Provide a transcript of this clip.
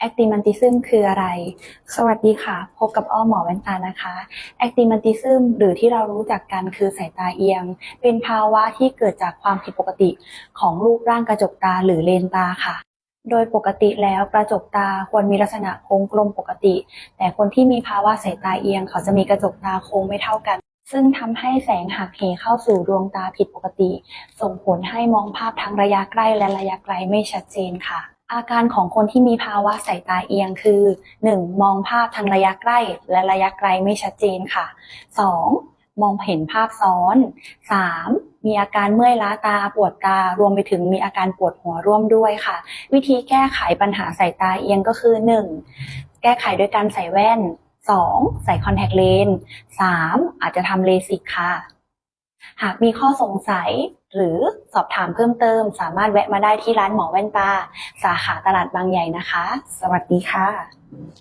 แอคติมันติซึมคืออะไร สวัสดีค่ะ พบกับอ้อหมอแว่นตานะคะแอคติมันติซึมหรือที่เรารู้จักกันคือสายตาเอียง เป็นภาวะที่เกิดจากความผิดปกติของรูปร่างกระจกตาหรือเลนตาค่ะ โดยปกติแล้วกระจกตาควรมีลักษณะโค้งกลมปกติ แต่คนที่มีภาวะสายตาเอียง เขาจะมีกระจกตาโค้งไม่เท่ากัน ซึ่งทำให้แสงหักเหเข้าสู่ดวงตาผิดปกติ ส่งผลให้มองภาพทั้งระยะใกล้และระยะไกลไม่ชัดเจนค่ะ อาการของคนที่มีภาวะสายตาเอียงคือ 1. มองภาพทางระยะใกล้ และระยะไกลไม่ชัดเจนค่ะ 2. มองเห็นภาพซ้อน 3. มีอาการเมื่อยล้าตาปวดตารวมไปถึงมีอาการปวดหัวร่วมด้วยค่ะ วิธีแก้ไขปัญหาสายตาเอียงก็คือ 1. แก้ไขด้วยการใส่แว่น 2. ใส่คอนแทคเลนส์ 3. อาจจะทำเลสิกค่ะ หากมีข้อสงสัย หรือสอบถามเพิ่มเติม สามารถแวะมาได้ที่ร้านหมอแว่นตา สาขาตลาดบางใหญ่นะคะ สวัสดีค่ะ